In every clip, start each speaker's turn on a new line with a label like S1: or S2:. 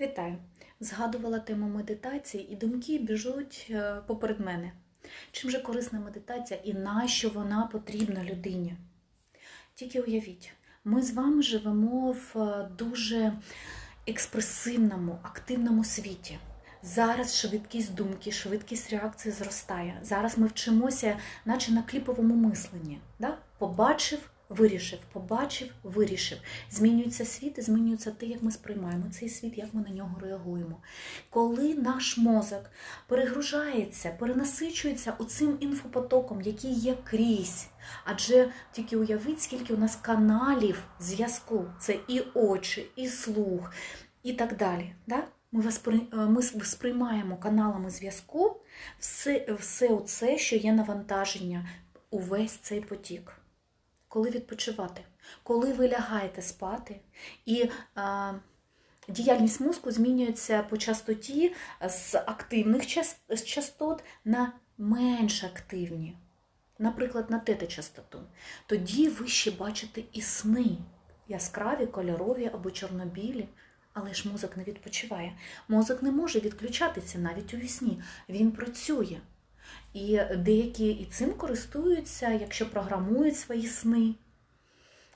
S1: Вітаю! Згадувала тему медитації, і думки біжуть е, поперед мене. Чим же корисна медитація і нащо вона потрібна людині? Тільки уявіть, ми з вами живемо в е, дуже експресивному, активному світі. Зараз швидкість думки, швидкість реакції зростає. Зараз ми вчимося, наче на кліповому мисленні. Да? Побачив, вирішив, побачив, вирішив. Змінюється світ змінюється те, як ми сприймаємо цей світ, як ми на нього реагуємо. Коли наш мозок перегружається, перенасичується оцим інфопотоком, який є крізь. Адже тільки уявіть, скільки у нас каналів зв'язку. Це і очі, і слух, і так далі. Да? Ми, е, сприймаємо каналами зв'язку все, все оце, що є навантаження, увесь цей потік. Коли відпочивати? Коли ви лягаєте спати, і а, діяльність мозку змінюється по частоті з активних частот на менш активні, наприклад, на тета-частоту. Тоді ви ще бачите і сни яскраві, кольорові або чорнобілі. Але ж мозок не відпочиває. Мозок не може відключатися навіть у вісні. Він працює. І деякі і цим користуються, якщо програмують свої сни,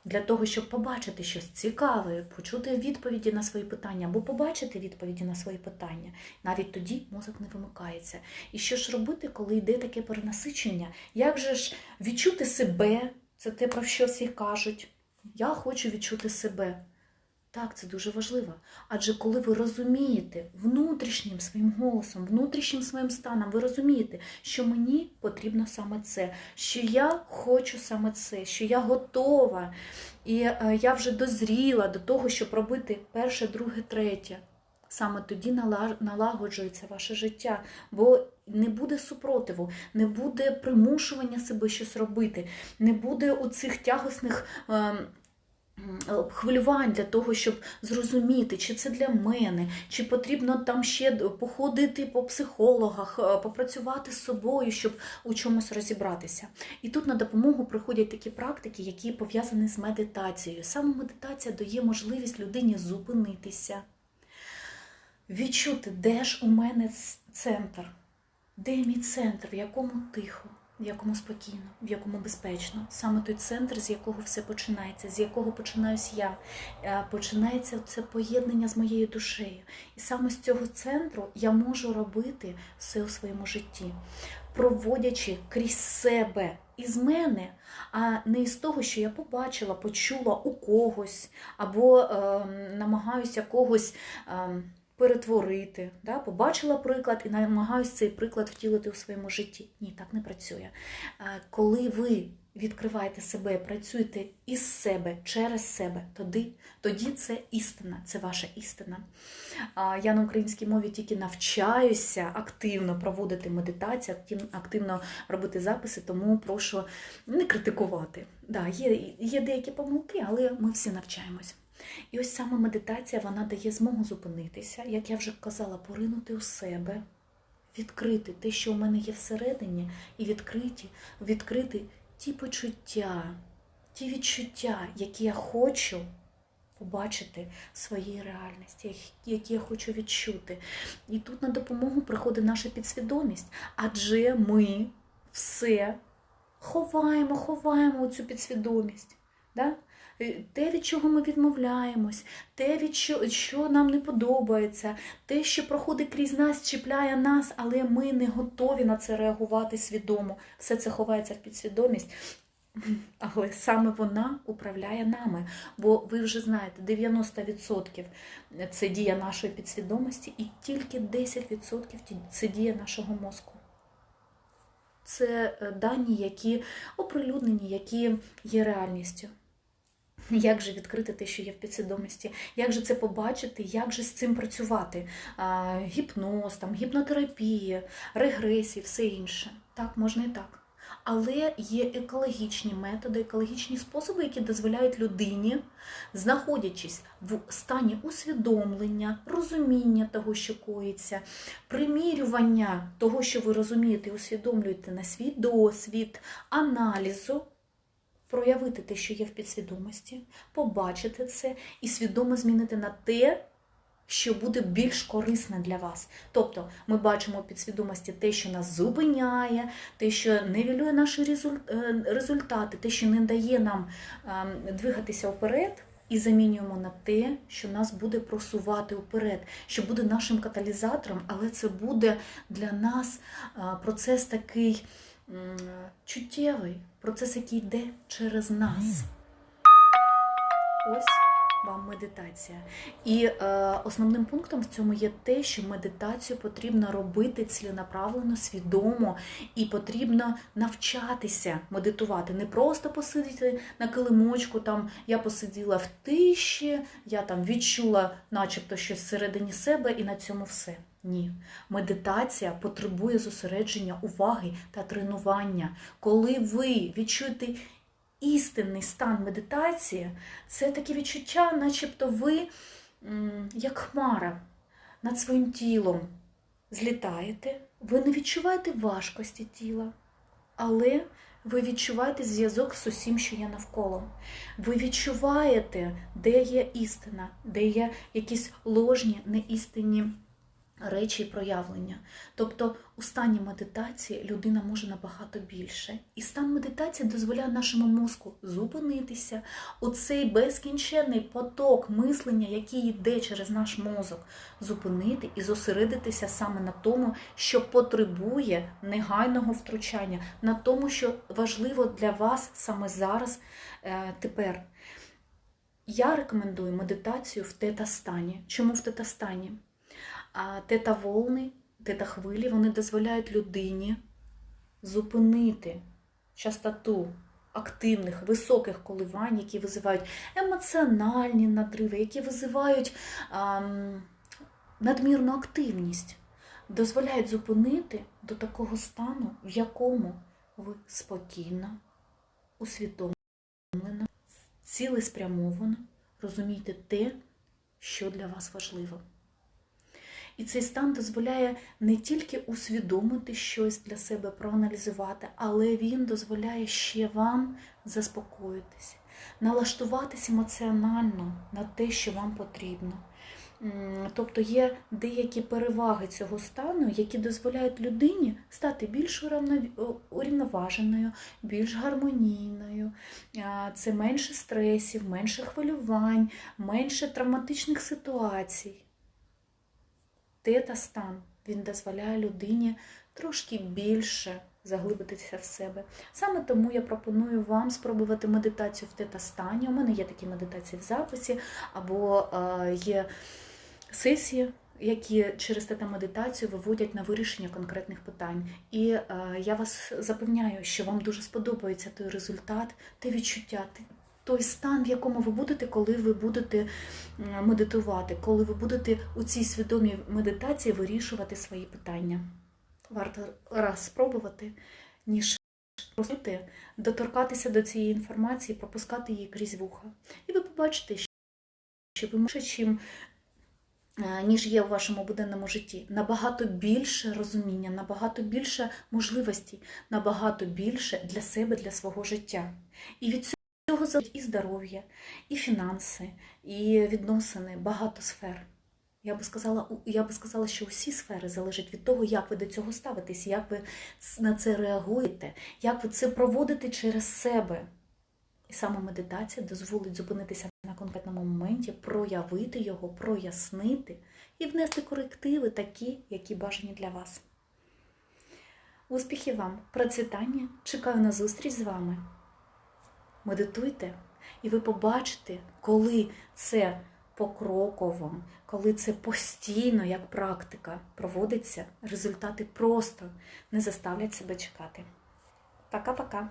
S1: для того, щоб побачити щось цікаве, почути відповіді на свої питання, або побачити відповіді на свої питання. Навіть тоді мозок не вимикається. І що ж робити, коли йде таке перенасичення? Як же ж відчути себе? Це те, про що всі кажуть. Я хочу відчути себе. Так, це дуже важливо. Адже коли ви розумієте внутрішнім своїм голосом, внутрішнім своїм станом, ви розумієте, що мені потрібно саме це, що я хочу саме це, що я готова, і е, я вже дозріла до того, щоб робити перше, друге, третє. Саме тоді налагоджується ваше життя, бо не буде супротиву, не буде примушування себе щось робити, не буде оцих тягосних. М, хвилювань для того, щоб зрозуміти, чи це для мене, чи потрібно там ще походити по психологах, е, попрацювати з собою, щоб у чомусь розібратися. І тут на допомогу приходять такі практики, які пов'язані з медитацією. Саме медитація дає можливість людині зупинитися, відчути, де ж у мене центр, де мій центр, в якому тихо, в якому спокійно, в якому безпечно. Саме той центр, з якого все починається, з якого починаюсь я. Е, Починається це поєднання з моєю душею. І саме з цього центру я можу робити все у своєму житті, проводячи крізь себе із мене, а не із того, що я побачила, почула у когось, або е, намагаюся когось. Е, перетворити, да? побачила приклад і намагаюся цей приклад втілити у своєму житті. Ні, так не працює. Коли ви відкриваєте себе, працюєте із себе, через себе, тоді, тоді це істина, це ваша істина. Я на українській мові тільки навчаюся активно проводити медитацію, активно робити записи, тому прошу не критикувати. Да, є, є деякі помилки, але ми всі навчаємось. І ось саме медитація вона дає змогу зупинитися, як я вже казала, поринути у себе, відкрити те, що у мене є всередині, і відкриті, відкрити ті почуття, ті відчуття, які я хочу побачити в своїй реальності, які я хочу відчути. І тут на допомогу приходить наша підсвідомість, адже ми все ховаємо, ховаємо цю підсвідомість. Да? Е, Те, від чого ми відмовляємось, те, від що, що нам не подобається, те, що проходить крізь нас, чіпляє нас, але ми не готові на це реагувати свідомо. Все це ховається в підсвідомість. Але саме вона управляє нами. Бо ви вже знаєте, 90% це дія нашої підсвідомості, і тільки 10% це дія нашого мозку. Це е, дані, які оприлюднені, які є реальністю. Як же відкрити те, що є в підсвідомості? Як же це побачити, як же з цим працювати? А, гіпноз, там, гіпнотерапія, регресії, все інше. Так, можна і так. Але є екологічні методи, екологічні способи, які дозволяють людині, знаходячись в стані усвідомлення, розуміння того, що коїться, примірювання того, що ви розумієте і усвідомлюєте на свій досвід, аналізу, проявити те, що є в підсвідомості, побачити це і свідомо змінити на те, що буде більш корисне для вас. Тобто ми бачимо в підсвідомості те, що нас зупиняє, те, що нивелює наші е, результати, те, що не дає нам ем, двигатися вперед. І замінюємо на те, що нас буде просувати вперед, що буде нашим каталізатором, але це буде для нас процес такий чуттєвий, процес, який йде через нас. Ось вам медитація. І е, основним пунктом в цьому є те, що медитацію потрібно робити ціленаправлено, свідомо, і потрібно навчатися медитувати. Не просто посидіти на килимочку, там я посиділа в тиші, я там відчула, начебто, щось всередині себе, і на цьому все. Ні, медитація потребує зосередження уваги та тренування. Коли ви відчуєте істинний стан медитації, це таке відчуття, начебто ви, як хмара, над своїм тілом злітаєте, ви не відчуваєте важкості тіла, але ви відчуваєте зв'язок з усім, що є навколо. Ви відчуваєте, де є істина, де є якісь ложні, неістинні речі і проявлення. Тобто у стані медитації людина може набагато більше. І стан медитації дозволяє нашому мозку зупинитися. Оцей безкінченний поток мислення, який йде через наш мозок, зупинити і зосередитися саме на тому, що потребує негайного втручання, на тому, що важливо для вас саме зараз, е, тепер. Я рекомендую медитацію в тета-стані. Чому в тета-стані? А тета-волни, тета-хвилі, вони дозволяють людині зупинити частоту активних, високих коливань, які визивають емоціональні надриви, які визивають ам, надмірну активність, дозволяють зупинити до такого стану, в якому ви спокійно, усвідомлено, цілеспрямовано розумієте те, що для вас важливо. І цей стан дозволяє не тільки усвідомити щось для себе, проаналізувати, але він дозволяє ще вам заспокоїтися, налаштуватись емоціонально на те, що вам потрібно. Тобто є деякі переваги цього стану, які дозволяють людині стати більш урівноваженою, більш гармонійною. Це менше стресів, менше хвилювань, менше травматичних ситуацій тета-стан. Він дозволяє людині трошки більше заглибитися в себе. Саме тому я пропоную вам спробувати медитацію в тета-стані. У мене є такі медитації в записі, або е, є сесії, які через тета-медитацію виводять на вирішення конкретних питань. І е, я вас запевняю, що вам дуже сподобається той результат, те відчуття. Той стан, в якому ви будете, коли ви будете медитувати, коли ви будете у цій свідомій медитації вирішувати свої питання. Варто раз спробувати, ніж просити, доторкатися до цієї інформації, пропускати її крізь вуха. І ви побачите, що ви менше, чим е, ніж є у вашому буденному житті. Набагато більше розуміння, набагато більше можливостей, набагато більше для себе, для свого життя. І від цього залежить і здоров'я, і фінанси, і відносини, багато сфер. Я би сказала, я би сказала, що усі сфери залежать від того, як ви до цього ставитесь, як ви на це реагуєте, як ви це проводите через себе. І саме медитація дозволить зупинитися на конкретному моменті, проявити його, прояснити і внести корективи такі, які бажані для вас. Успіхів вам, процвітання! Чекаю на зустріч з вами. Медитуйте, і ви побачите, коли це покроково, коли це постійно, як практика проводиться, результати просто не заставлять себе чекати. Пока-пока!